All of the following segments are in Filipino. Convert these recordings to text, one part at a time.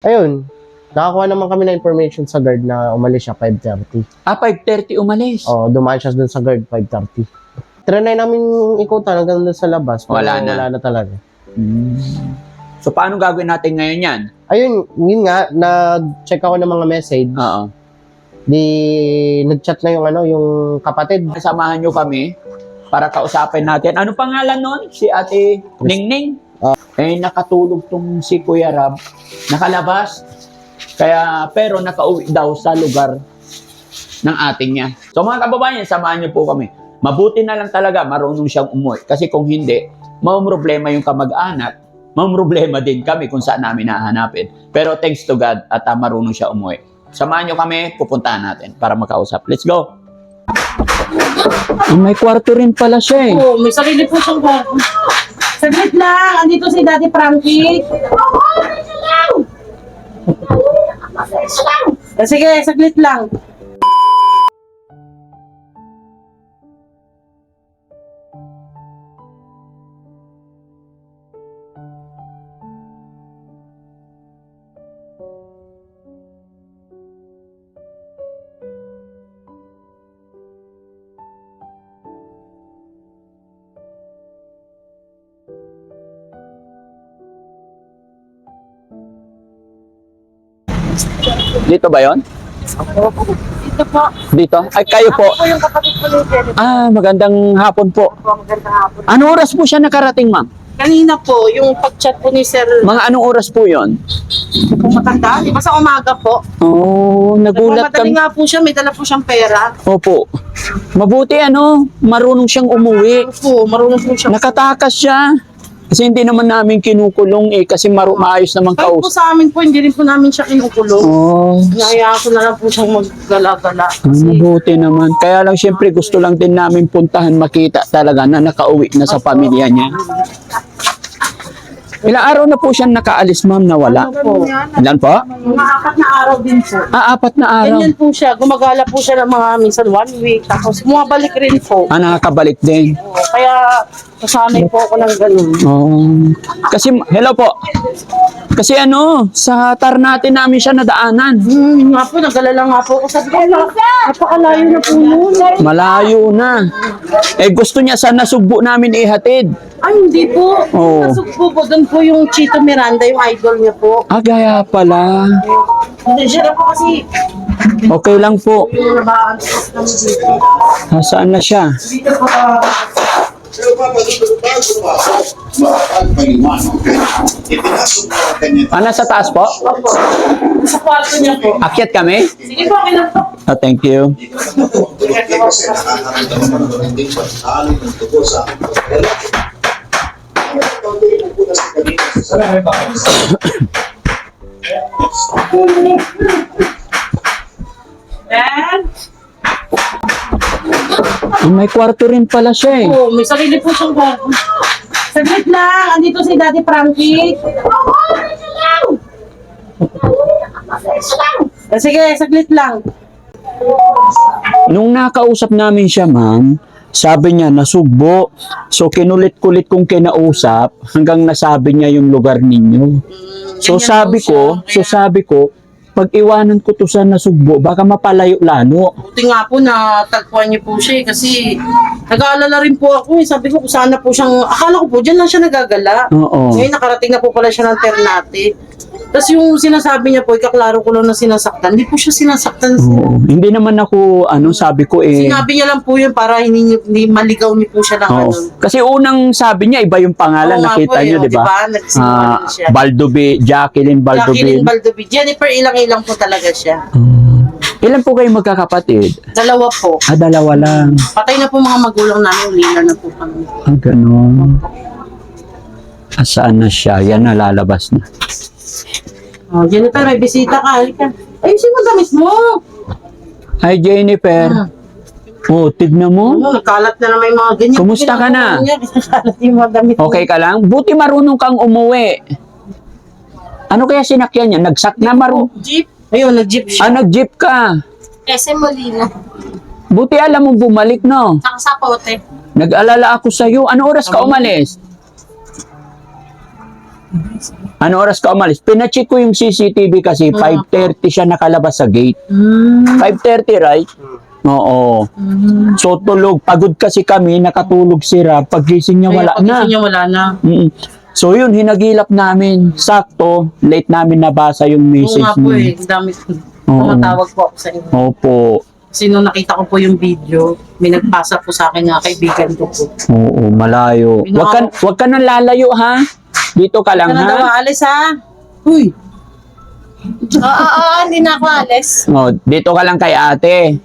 Ayun, nakakuha naman kami ng information sa guard na umalis siya 5.30. Ah, 5.30 umalis. Oo, dumaan siya dun sa guard 5.30. Trinay namin ikutan hanggang dun sa labas. pero Wala na. Wala na talaga. So, paano gagawin natin ngayon yan? Ayun, yun nga, nag-check ako ng mga message. Oo. Di, nag-chat na yung ano, yung kapatid. Samahan nyo kami para kausapin natin. Ano pangalan nun? Si Ate Ningning? Eh, nakatulog tong si Kuya Rab. Nakalabas. Kaya, pero nakauwi daw sa lugar ng ating niya. So mga kababayan, samahan niyo po kami. Mabuti na lang talaga marunong siyang umuwi. Kasi kung hindi, problema yung kamag-anak, problema din kami kung saan namin hahanapin. Pero thanks to God at ah, marunong siya umuwi. Samahan niyo kami, pupuntahan natin para makausap. Let's go! may kwarto rin pala siya eh. Oo, may sarili po siyang bago. Saglit lang, andito si Daddy Frankie. Ah, Sige, saglit lang. Dito ba yon? Ito po. Dito? Ay, kayo po. Ako po yung kapatid ko ni Jenny. Ah, magandang hapon po. Po, magandang hapon. Ano oras po siya nakarating, ma'am? Kanina po, yung pag-chat po ni Sir, Mga anong oras po yon? kung matanda, di ba sa umaga po? Oh, nagulat Nagmamadali kami. nga po siya, may dala po siyang pera. Opo. Mabuti ano, marunong siyang umuwi. Opo, marunong po siya. Nakatakas siya. Kasi hindi naman namin kinukulong eh, kasi maru maayos naman Kahit po sa amin po, hindi rin po namin siya kinukulong. Oh, Nahayaan ko na lang po siyang maggala-gala. ah, mabuti naman. Kaya lang siyempre gusto lang din namin puntahan makita talaga na nakauwi na sa pamilya niya. Ilang araw na po siya nakaalis ma'am na wala? po. Ilan po? Mga apat na araw din po. Ah, apat na araw. Ganyan po siya. Gumagala po siya ng mga minsan one week. Tapos bumabalik rin po. Ah, nakakabalik din. Oo, Kaya nasanay po ako ng ganun. Oo. Kasi, hello po. Kasi ano, sa Tarnate namin siya nadaanan. Hmm, nga po, nagalala nga po ako. Sabi ko, "Ala, napakalayo na po yun. Malayo na. Eh, gusto niya sana sugbo namin ihatid. Ay, hindi po. Oo. Nasugpo po. Doon po yung Chito Miranda, yung idol niya po. Ah, gaya pala. Hindi siya na po kasi Okay lang po. yung kami dito. Nasaan na siya? Dito po, ah, Pero papadudod bago pumasok, makapagpaliwanag. Ipinasok mo ang kanya Ah, nasa taas po? opo. Sa kwarto niya po. Akyat kami? Sige po, okay lang po. Ah, thank you. kasi nakakaramdam mo ng hindi pagkalo ng tubo sa aking Ah, may kwarto rin pala siya eh. Oo, may sarili po siyang bago. Saglit lang, andito si Daddy Frankie. Sige, saglit lang. Nung nakausap namin siya, ma'am, sabi niya nasugbo. So, kinulit-kulit kong kinausap hanggang nasabi niya yung lugar ninyo. So, Ganyan sabi ko, so sabi ko, pag iwanan ko to sa nasugbo, baka mapalayo lalo. Buti nga po na tagpuan niyo po siya eh, kasi nag-aalala rin po ako eh. Sabi ko sana po siyang, akala ko po dyan lang siya nagagala. Oo. Ngayon nakarating na po pala siya ng Ternate. Tapos yung sinasabi niya po, ikaklaro ko lang na sinasaktan. Hindi po siya sinasaktan. Oo. Hindi naman ako, ano, sabi ko eh. Sinabi niya lang po yun para hindi, hindi maligaw niyo po siya ng Oo. ano. Kasi unang sabi niya, iba yung pangalan, Oo nga nakita po eh, niyo, oh, di ba? diba? Nagsinungaling Ah, siya. Baldobi, Jacqueline. Jacqueline Baldobi. Jennifer, ilang-ilang po talaga siya. Hmm. Ilan po kayo magkakapatid? Dalawa po. Ah, dalawa lang. Patay na po mga magulang namin, ulila na po kami. Ah, ganun. Ah, saan na siya? Yan, nalalabas na. Oh, Jennifer, may bisita ka. Halika. Ayusin mo damit mo. Hi, Jennifer. Ah. Oh, tignan mo. Ano, nagkalat na naman yung mga ganyan. Kumusta ka na? Niya, Nagkalat yung mga damit mo. Okay ka lang? Buti marunong kang umuwi. Ano kaya sinakyan niya? Nagsak na maru... Jeep. Ayun, nag-jeep siya. Ah, nag-jeep ka. SM Molina. Buti alam mo bumalik, no? Saka sa pote. Nag-alala ako sa'yo. Ano oras ka umalis? Ano oras ka umalis? Pinacheck ko yung CCTV kasi 5.30 siya nakalabas sa gate. Mm. 5.30, right? Oo. Mm. So tulog, pagod kasi kami, nakatulog si Rab. Pagising niya wala na. pagising niya wala na. Mm. So yun, hinagilap namin. Sakto, late namin nabasa yung Oo message nga po eh. niya. Ang dami ko. Oo. Tumatawag po ako sa inyo. Opo. Kasi nung nakita ko po yung video, may nagpasa po sa akin nga kaibigan ko po. Oo, malayo. Wag ka, wag ka nang lalayo ha. Dito ka lang Ano daw, ha. alis ha? Uy! Oo, oo, hindi na ako alis. Oh, dito ka lang kay ate.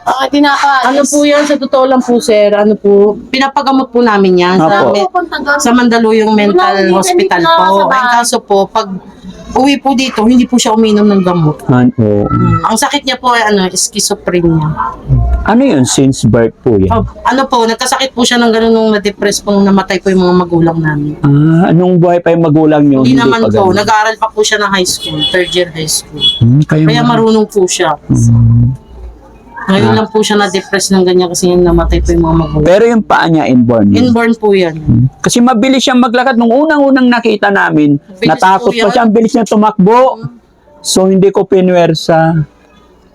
Oo, hindi na ako alis. Ano po yan? Sa totoo lang po, sir. Ano po? Pinapagamot po namin yan sa, sa Mandaluyong Mental Hospital po. Ang kaso po, pag uwi po dito, hindi po siya uminom ng gamot. Ano, Ang sakit niya po ay ano, schizophrenia. ano yun? Since birth po yan. Oh, ano po, nagkasakit po siya ng gano'n nung na-depress po nung namatay po yung mga magulang namin. Ah, anong buhay pa yung magulang nyo? Hindi naman pa po, ganun? nag-aaral pa po siya ng high school, third year high school. Hmm, kaya, Kaya marunong po siya. Hmm. Ngayon Ah. lang po siya na-depress ng ganyan kasi yung namatay po yung mga magulang. Pero yung paa niya inborn. yun. Inborn po yan. Kasi mabilis siyang maglakad. Nung unang-unang nakita namin, Bilis natakot po pa yan. siya. Ang bilis niya tumakbo. So, hindi ko pinwersa.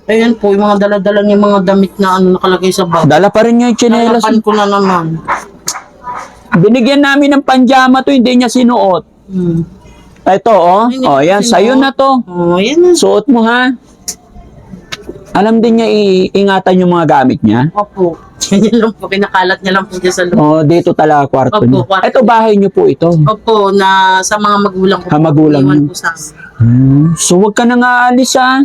Ayan po, yung mga dala-dala niya mga damit na ano nakalagay sa bag. Dala pa rin niya yung tsinelas. Nalapan ko na naman. Binigyan namin ng panjama to, hindi niya sinuot. Hmm. Ito, oh. Hindi Oh, yan. Sa'yo na to. Oh, ayan na. Suot mo, ha? Alam din niya iingatan yung mga gamit niya. Opo. Ganyan lang po, kinakalat niya lang po dyan sa loob. Oh, dito talaga kwarto Opo, niya. kwarto Ito bahay niyo po ito. Opo, na sa mga magulang ko Ah, magulang Iwan niyo. po sa. Hmm. So, wag ka na nga alis, ha?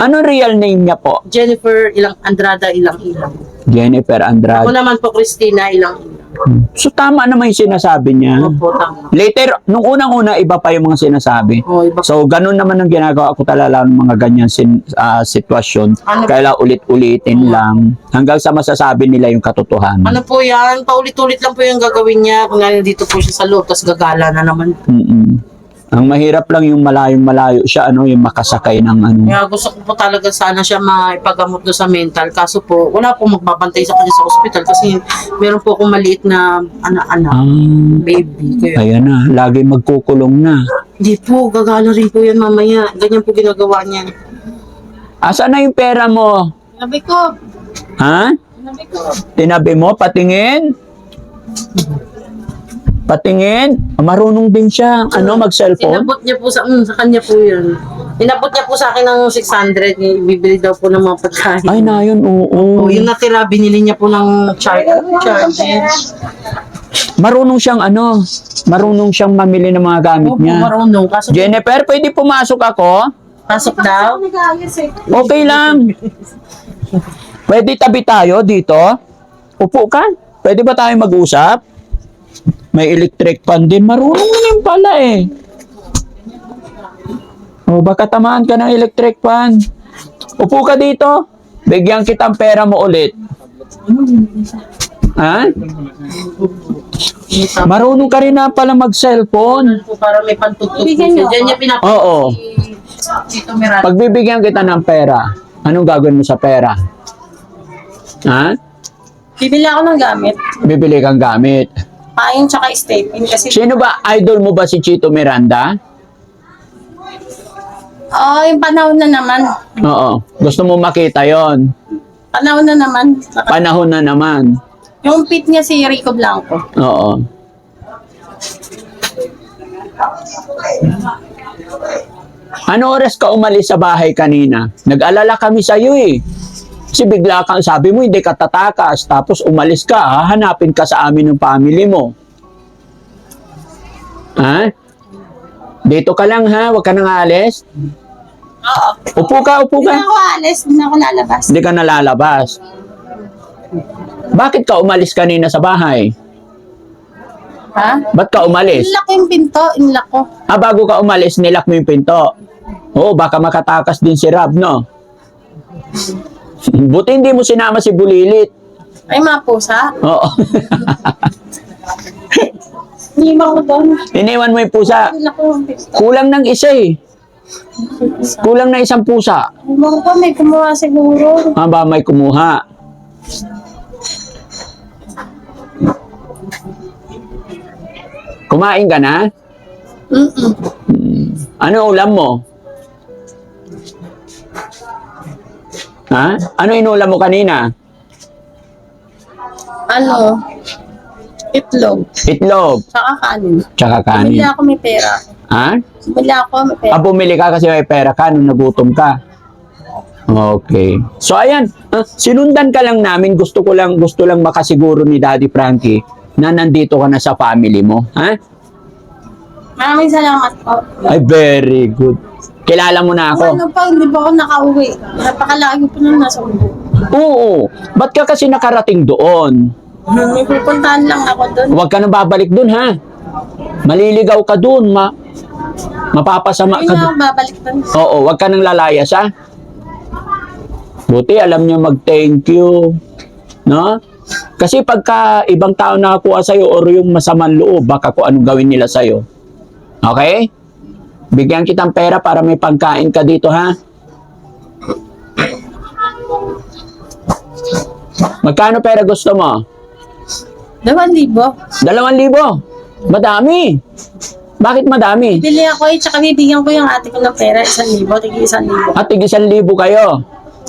Ano real name niya po? Jennifer ilang Andrada ilang ilang. Jennifer Ako Andrade. naman po Christina ilang ilang. So, tama naman yung sinasabi niya. Opo, tama. Later, nung unang-una, iba pa yung mga sinasabi. Oh, iba So, ganun naman ang ginagawa ko talaga ng mga ganyan sin, ah, sitwasyon. Ano- Kaya ulit-ulitin lang hanggang sa masasabi nila yung katotohanan. Ano po yan? Paulit-ulit lang po yung gagawin niya. Kung nandito po siya sa loob, tapos gagala na naman. Mm-mm. Ang mahirap lang yung malayong-malayo siya, ano, yung makasakay ng ano. Kaya gusto ko po talaga sana siya maipagamot do sa mental. Kaso po, wala po magbabantay sa kanya sa ospital kasi meron po akong maliit na anak-anak, Ah, baby. Kaya, ayan na, lagi magkukulong na. hindi po, gagala rin po yan mamaya. Ganyan po ginagawa niya. Asa na yung pera mo? Sabi ko, Ha? sabi ko, Tinabi mo? Patingin? Patingin? Marunong din siya, ano, mag-cellphone? Inabot niya po sa, mm, sa kanya po yun. Inabot niya po sa akin ng 600. Bibili daw po ng mga pagkain. Ay, na yun, oo. Oh, yung natira, binili niya po ng char charges. Marunong siyang ano, marunong siyang mamili ng mga gamit Opo, niya. marunong. Kaso Jennifer, pwede pumasok ako? pasok daw. eh. Okay lang. Pwede tabi tayo dito? Upo ka. Pwede ba tayo mag-usap? May electric fan din. Marunong na rin pala eh. O, baka tamaan ka ng electric fan. Upo ka dito. Bigyan kitang pera mo ulit. Ha? Marunong ka rin na pala mag-cellphone. para may pantutog po Bigyan niyo Diyan niya pinapakita Oo. Tito Miranda. Pagbibigyan kita ng pera, anong gagawin mo sa pera? Ha? Bibili ako ng gamit. Bibili kang gamit. Pain tsaka stapling kasi. Sino ba? Idol mo ba si Chito Miranda? Oo, yung panahon na naman. Oo. Gusto mo makita yon Panahon na naman. Panahon na naman. Yung pit niya si Rico Blanco. Oo. Ano oras ka umalis sa bahay kanina? Nag-alala kami sa iyo eh. Kasi bigla kang sabi mo hindi ka tatakas tapos umalis ka, hahanapin ka sa amin ng family mo. Ha? Dito ka lang ha, huwag ka nang alis. Oo. Upo ka, upo Hindi ka. na ako alis, hindi ako lalabas. Hindi ka nalalabas. Bakit ka umalis kanina sa bahay? Ha? Ba't ka umalis? Inlock yung pinto, inlock ko. Ah, bago ka umalis, nilak mo yung pinto. Oo, baka makatakas din si Rab, no? Buti hindi mo sinama si Bulilit. Ay, mga pusa. Oo. Hinima ko doon. Iniwan mo yung pusa. Ko yung. Kulang ng isa eh. Kulang na isang pusa. Ko, may kumuha siguro. Ah, ba may kumuha? Kumain ka na? Mm-mm. Ano ulam mo? Ha? Ano inulam mo kanina? Ano? Itlog. Itlog, Saka kanin. tsaka Bumili kanin. ako may pera. Ha? Bumili ako may pera. Ah, bumili ka kasi may pera ka nung nagutom ka. Okay. So ayan, ah, sinundan ka lang namin. Gusto ko lang gusto lang makasiguro ni Daddy Frankie na nandito ka na sa family mo. Ha? Maraming salamat po. Ay, very good. Kilala mo na ako. ano pa, hindi pa ako nakauwi. Napakalaki po nung nasa ubo. Oo. Ba't ka kasi nakarating doon? May pupuntahan lang ako doon. Huwag ka na babalik doon, ha? Maliligaw ka doon. Ma mapapasama Hindi ka doon. babalik doon. Oo, wag ka nang lalayas, ha? Buti, alam niyo mag-thank you. No? Kasi pagka ibang tao nakakuha sa'yo or yung masamang loob, baka kung anong gawin nila sa'yo. Okay? Bigyan kitang pera para may pagkain ka dito, ha? Magkano pera gusto mo? Dalawang libo. Dalawang libo. Madami. Bakit madami? Bili ako eh, tsaka bibigyan ko yung ate ko ng pera, isang libo, tigi isang libo. At tig isang libo kayo.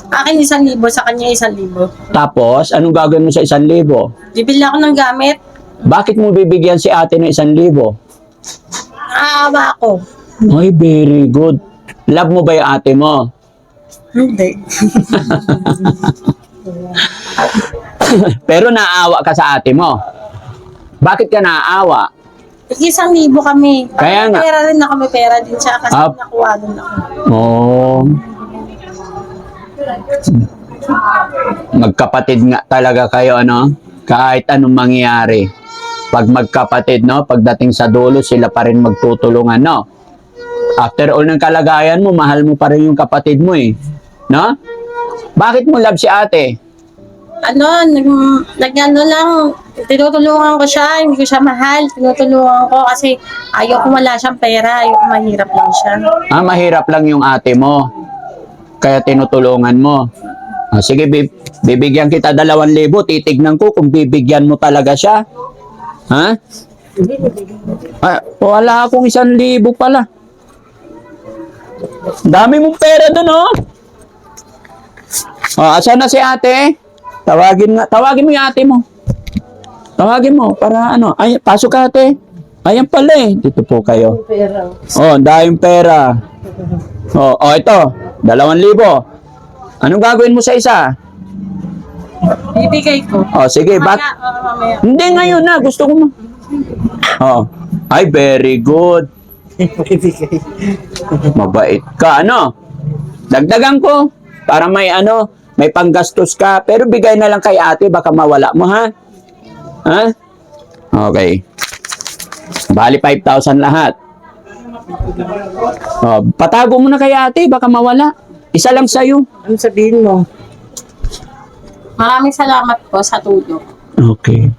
Akin isang libo, sa kanya isang libo. Tapos, anong gagawin mo sa isang libo? Bibili ako ng gamit, Bakit mo bibigyan si ate ng isang libo? aawa ako. Ay, very good. Love mo ba yung ate mo? Hindi. Pero naawa ka sa ate mo. Bakit ka naawa? Isang libo kami. Kaya nga. Pera rin ako, may pera din siya kasi Ah. nakuha din ako. Oh. Magkapatid nga talaga kayo, ano? Kahit anong mangyari. Pag magkapatid, no? Pagdating sa dulo, sila pa rin magtutulungan, no? After all ng kalagayan mo, mahal mo pa rin yung kapatid mo, eh. No? Bakit mo love si ate? Ano, nag, nag ano lang, tinutulungan ko siya, hindi ko siya mahal, tinutulungan ko kasi ayaw ko wala siyang pera, ayaw ko mahirap lang siya. Ah, mahirap lang yung ate mo. Kaya tinutulungan mo. Ah, sige, bib- bibigyan kita dalawang libo. Titignan ko kung bibigyan mo talaga siya. Ha? Ah, wala akong isang libo pala. Dami mong pera doon, oh. Oh, asan na si ate? Tawagin nga, tawagin mo yung ate mo. Tawagin mo para ano, ay pasok ka ate. Ayan pala eh. Dito po kayo. Oh, daming pera. Oh, oh ito, dalawang libo. Anong gagawin mo sa isa? Bibigay ko. Oh, sige, bak mamaya. hindi ngayon na, gusto ko ma. Oh, ay very good. Mabait ka, ano? Dagdagan ko para may ano, may panggastos ka, pero bigay na lang kay ate baka mawala mo ha. Ha? Okay. Bali 5,000 lahat. Oh, patago mo na kay ate baka mawala. Isa lang sa'yo. Ano sabihin mo? Maraming salamat po sa tulong. Okay.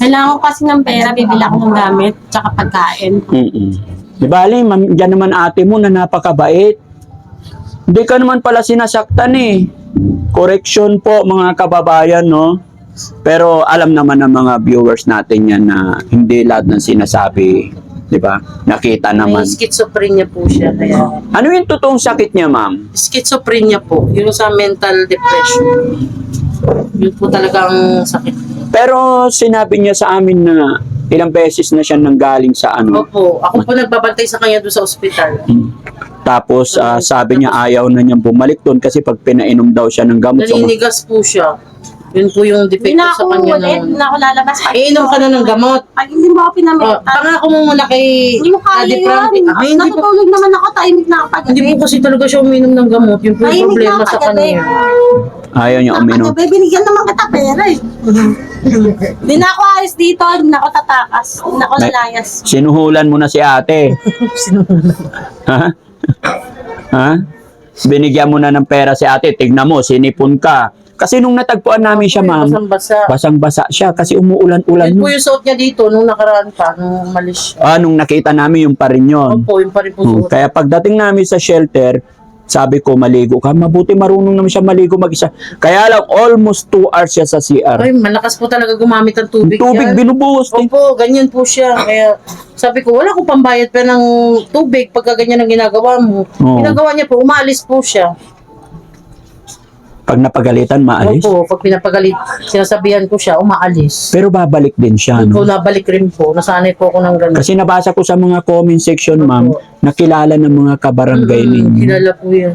Kailangan ko kasi ng pera, bibili ako ng gamit, tsaka pagkain. Mm-mm. Di bali, ma'am, dyan naman ate mo na napakabait. Hindi ka naman pala sinasaktan eh. Correction po mga kababayan, no? Pero alam naman ng mga viewers natin yan na hindi lahat ng sinasabi, di ba? Nakita naman. May schizophrenia po siya. Kaya, Ano yung totoong sakit niya, ma'am? schizophrenia po, yung sa mental depression. Yun po talagang sakit. Pero sinabi niya sa amin na ilang beses na siya nanggaling sa ano. Opo, ako po nagbabantay sa kanya doon sa ospital. Tapos ah, sabi niya ayaw na niyang bumalik doon kasi pag pinainom daw siya ng gamot. Naninigas po siya. Yun po yung Hindi depekto na sa ako kanya. ulit, hindi Ng... na ako lalabas. Pag- Iinom ka na ng gamot. Pag hindi mo ako Oh, pinamitan, pangako mo muna kay hindi mo kaya Daddy yun. Frankie. Ay, hindi po, Natutulog naman ako, tahimik na ako pag hindi po kasi talaga siya uminom ng gamot. Yun po yung Tahimik problema sa kagabi. kanya. Ayaw niya uminom. Kagabi, binigyan naman kita pera eh. Hindi na ako alis dito, hindi na ako tatakas, hindi na ako May- lalayas. Sinuhulan mo na si ate. ha? Ha? Binigyan mo na ng pera si ate. Tignan mo, sinipon ka. Kasi nung natagpuan namin siya, ma'am, Basang-basa. basang-basa siya kasi umuulan-ulan. Yun po yung suot niya dito nung nakaraan pa, nung umalis siya. Ah, nung nakita namin yung pa rin yun. Opo, yung pa rin po Hmm, suot. Kaya pagdating namin sa shelter, Sabi ko, maligo ka. Mabuti marunong naman siya maligo mag-isa. Kaya lang, almost 2 hours siya sa CR. Ay, malakas po talaga gumamit ng tubig. Tubig yan. binubuhos din. Opo, ganyan po siya. Kaya sabi ko, wala akong pambayad pa ng tubig pagka ganyan ang ginagawa mo. Oo. Ginagawa niya po, umalis po siya. Pag napagalitan, maalis. Opo, pag pinapagalit, sinasabihan ko siya, umaalis. Pero babalik din siya, Opo, no? nabalik rin po. Nasanay po ako ng ganun. Kasi nabasa ko sa mga comment section, ma'am, nakilala ng mga kabarangay Mm, ninyo. Kilala po yan.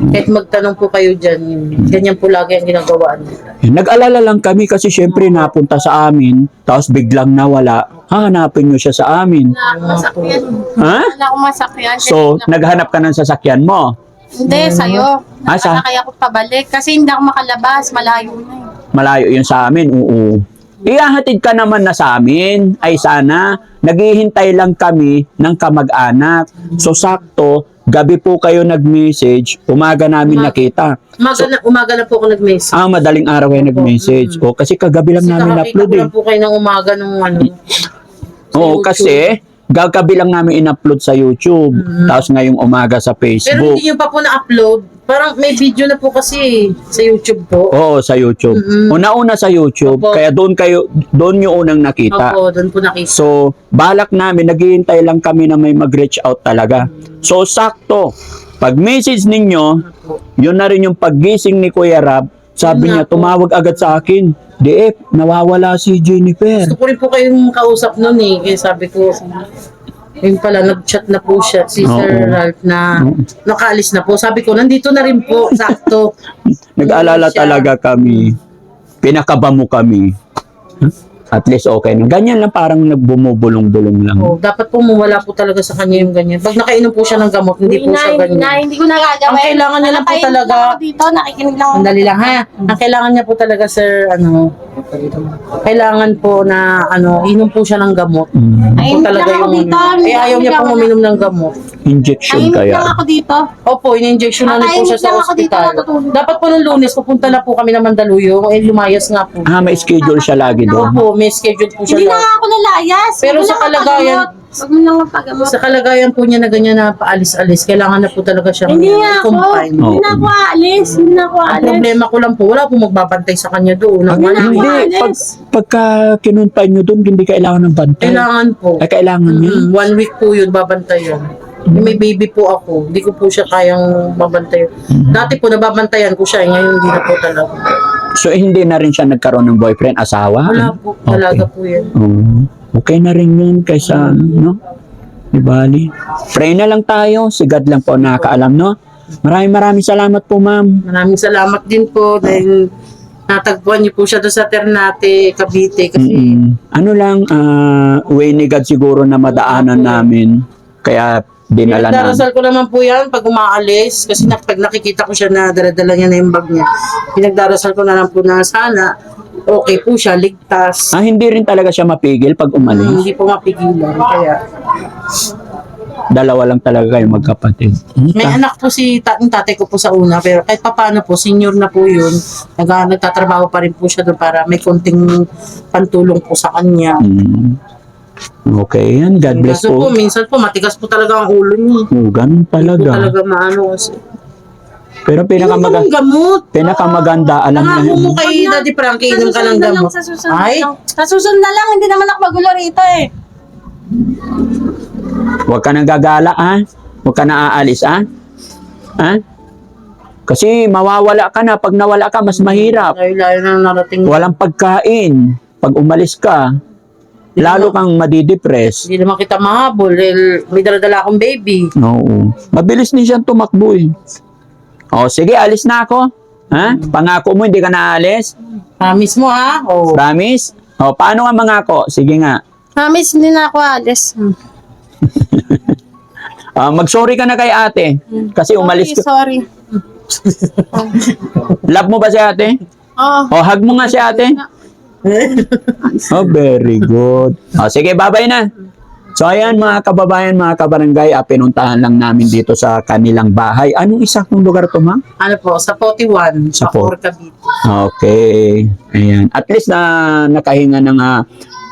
Kahit magtanong po kayo dyan, yun. ganyan po lagi ang ginagawa nila. Nag-alala lang kami kasi syempre napunta sa amin, tapos biglang nawala. Hahanapin nyo siya sa amin. Wala akong masakyan. Ha? Wala akong masakyan. So, naghanap ka ng sasakyan mo. Hindi, sa'yo. Ah, sa- Nakasakay ako pabalik. Kasi hindi ako makalabas. Malayo na eh. Malayo yun sa amin, oo. Ihahatid ka naman na sa amin, ay sana, naghihintay lang kami ng kamag-anak. So, sakto, gabi po kayo nag-message, umaga namin Umaga. nakita. Umaga na, umaga na po ako nag-message. Ah, madaling araw kayo nag-message. O, kasi kagabi lang Kasi namin nakakita upload ko eh. lang po kayo ng umaga nung ano. sa Oo, YouTube. kasi gagabi lang namin in-upload sa YouTube. Tapos ngayong umaga sa Pero Facebook. hindi nyo pa po na-upload. Parang may video na po kasi sa YouTube po. Oo, sa YouTube. Mm-mm. Una-una sa YouTube, Opo. kaya doon kayo, doon nyo unang nakita. Opo, doon po nakita. So, balak namin, naghihintay lang kami na may mag-reach out talaga. So, sakto. Pag message ninyo, yun na rin yung paggising ni Kuya Rab, sabi Yun niya, po. tumawag agad sa akin. DF, nawawala si Jennifer. Gusto ko rin po kayong kausap noon eh. Kaya sabi ko, yun pala, nag-chat na po siya, si Oo. Sir Ralph na nakaalis na po. Sabi ko, nandito na rin po, sakto. Nag-alala siya. talaga kami. Pinakaba mo kami. At least okay na. Ganyan lang parang nagbumubulong-bulong lang. Oh, dapat po mawala po talaga sa kanya yung ganyan. Pag nakainom po siya ng gamot, hindi po siya hindi na, ganyan. hindi ko nagagawin. Ang kailangan niya lang po talaga- lang ako dito, nakikinig lang ako. Sandali lang ha. Ang kailangan niya po talaga, sir, ano, kailangan po na, ano, inom po siya ng gamot. Mm. Tahimik Po talaga lang ako yung, dito. eh, ayaw niya pong uminom ng gamot. Injection Tahimik kaya. lang ako dito. Opo, in-injection na rin po siya sa lang ako dito, ospital. natutulog. Dapat po nung lunes, pupunta na po kami ng Mandaluyong. Eh, lumayas nga po. Ah, may schedule siya lagi doon. Opo, may schedule po siya. Hindi na lagi. nga ako lalayas. Pero Huwag mo sa lang kalagayan- pagamot. Huwag mo lang pagamot. Sa kalagayan po niya na ganyan na paalis-alis, kailangan na po talaga siyang Hindi nga ako. confine. Hindi Oo. na ako aalis. Hindi na ako Ang aalis. problema ko lang po, wala po magbabantay sa kanya doon. Ang Ang- wala hindi, alis. pag, pagka kinumpay nyo doon, hindi kailangan ng bantay. Kailangan po. Ay, kailangan niya. Mm, one week po yun, babantayan. Eh, May baby po ako. Hindi ko po siya kayang mabantayan. Mm-hmm. Dati po, nababantayan ko siya. eh, Ngayon, hindi na po talaga. So, hindi na rin siya nagkaroon ng boyfriend, asawa? Wala po. Talaga po yan. Oo. okay na rin yun kaysa, no? Di bali. Pray na lang tayo. Si God lang po nakakaalam, no? Maraming maraming salamat po, ma'am. Maraming salamat din po dahil natagpuan niyo po siya doon sa Ternate, Cavite. Kasi Mm-mm. Ano lang, ah, way ni God siguro na madaanan namin. Kaya dinala namin. Pinagdarasal ko naman po yan pag umaalis. Kasi na, pag nakikita ko siya na daladala niya na yung bag niya. Pinagdarasal ko na lang po na sana okay po siya, ligtas. Ah, hindi rin talaga siya mapigil pag umalis. Hindi po mapigilan. Kaya Dalawa lang talaga kayo magkapatid. Hmm, May ta- anak po si ta- yung tatay ko po sa una, pero kahit papaano po, senior na po yun. Nag, nagtatrabaho pa rin po siya doon para may konting pantulong po sa kanya. Mm. Okay, yan. God bless Kaso po, po. minsan po, matigas po talaga ang ulo niya. Oh, ganun Hindi po talaga. talaga maano kasi. Pero pinakamaga, Inom ka ng gamot. pinakamaganda, alam na Nangako mo yun. kay Daddy Frankie, inom ka ng Sa susunod na lang, gamot. Sa susunod Ay, na lang. Sa susunod na lang, hindi naman ako magulo rito eh. Huwag ka nang gagala, ah. Huwag ka na aalis, ah. Ha? Kasi mawawala ka na. Pag nawala ka, mas mahirap. layo-layo na narating. Walang pagkain. Pag umalis ka, lalo kang madidepress. Hindi naman kita mahabol. dahil May daladala akong baby. Oo. Mabilis din siyang tumakbo eh. O, sige, alis na ako. Ha? Pangako mo, hindi ka na alis? Promise mo ha? Oh. Promise? O, paano nga mangako? Sige nga. Promise, hindi na ako alis. Ah, mag-sorry ka na kay ate. Kasi umalis ka. Sorry, sorry. Love mo ba si ate? Oh, O, hug mo nga si ate. Oh, very good. O, sige, babay na. So, ayan mga kababayan, mga kabarangay, ah, pinuntahan lang namin dito sa kanilang bahay. Anong isaktong lugar to, ma'am? Ano po, sa 41, Sa 4 Cavite. Okay. Ayan. At least na nakahinga ng ah,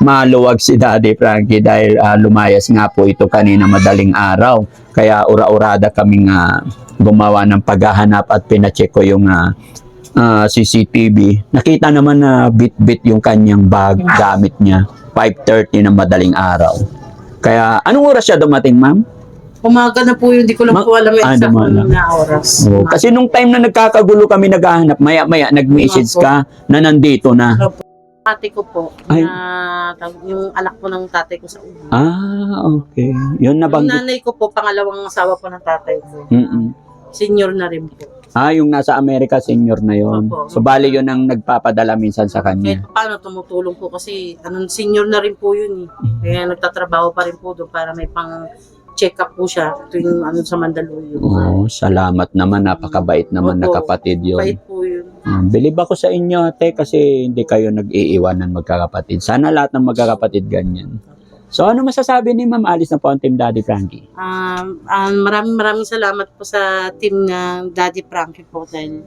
maluwag si Daddy Frankie dahil ah, lumayas nga po ito kanina madaling araw. Kaya ura-urada kaming ah, gumawa ng paghahanap at pinacheck ko yung ah, ah, CCTV. Nakita naman na bit-bit yung kanyang bag, gamit niya. 5.30 ng madaling araw. Kaya, anong oras siya dumating, ma'am? Umaga na po yun, di ko lang Ma- po alam yung Ah, exact na oras. Oo, kasi nung time na nagkakagulo kami naghahanap, maya-maya nag-message ka na nandito na. Tatay ko po, Ay. na, tawag- yung anak po ng tatay ko sa ulo. Ah, okay. Yun Yung nabanggit. nanay ko po, pangalawang asawa po ng tatay ko. Mm-mm. Senior na rin po. Ah, yung nasa Amerika, senior na yon. Opo. So, bali yun ang nagpapadala minsan sa kanya. Kahit paano tumutulong po kasi anong senior na rin po yun eh. Mm-hmm. Kaya nagtatrabaho pa rin po doon para may pang check up po siya tuwing ano sa Mandaluyong. Oo, salamat naman. Napakabait naman na Opo. kapatid yun. Bait po yun. Um, Bilib ako sa inyo, ate, kasi hindi kayo nag-iiwanan magkakapatid. Sana lahat ng magkakapatid ganyan. So, ano masasabi ni Ma'am Alice na po ang Team Daddy Frankie? Um, um, maraming maraming salamat po sa team ng Daddy Frankie po dahil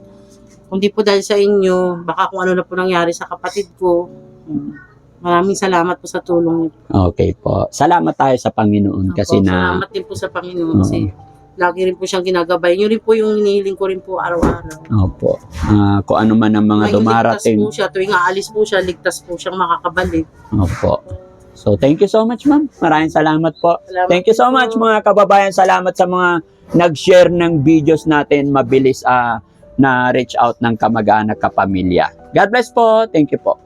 kung di po dahil sa inyo, baka kung ano na po nangyari sa kapatid ko. um, Maraming salamat po sa tulong niyo. Okay po. Salamat tayo sa Panginoon kasi Opo, na Salamat din po sa Panginoon Oo. kasi lagi rin po siyang ginagabay. Yun rin po yung hinihiling ko rin po araw-araw. Opo. Ah, kung ano man ang mga Tuwing dumarating. Ligtas po siya, tuwing aalis po siya, ligtas po siyang makakabalik. Opo. So, thank you so much, ma'am. Maraming salamat po. Salamat Thank you so po. much, mga kababayan. Salamat sa mga nag-share ng videos natin. Mabilis ah, na reach out ng kamag-anak kapamilya. God bless po. Thank you po.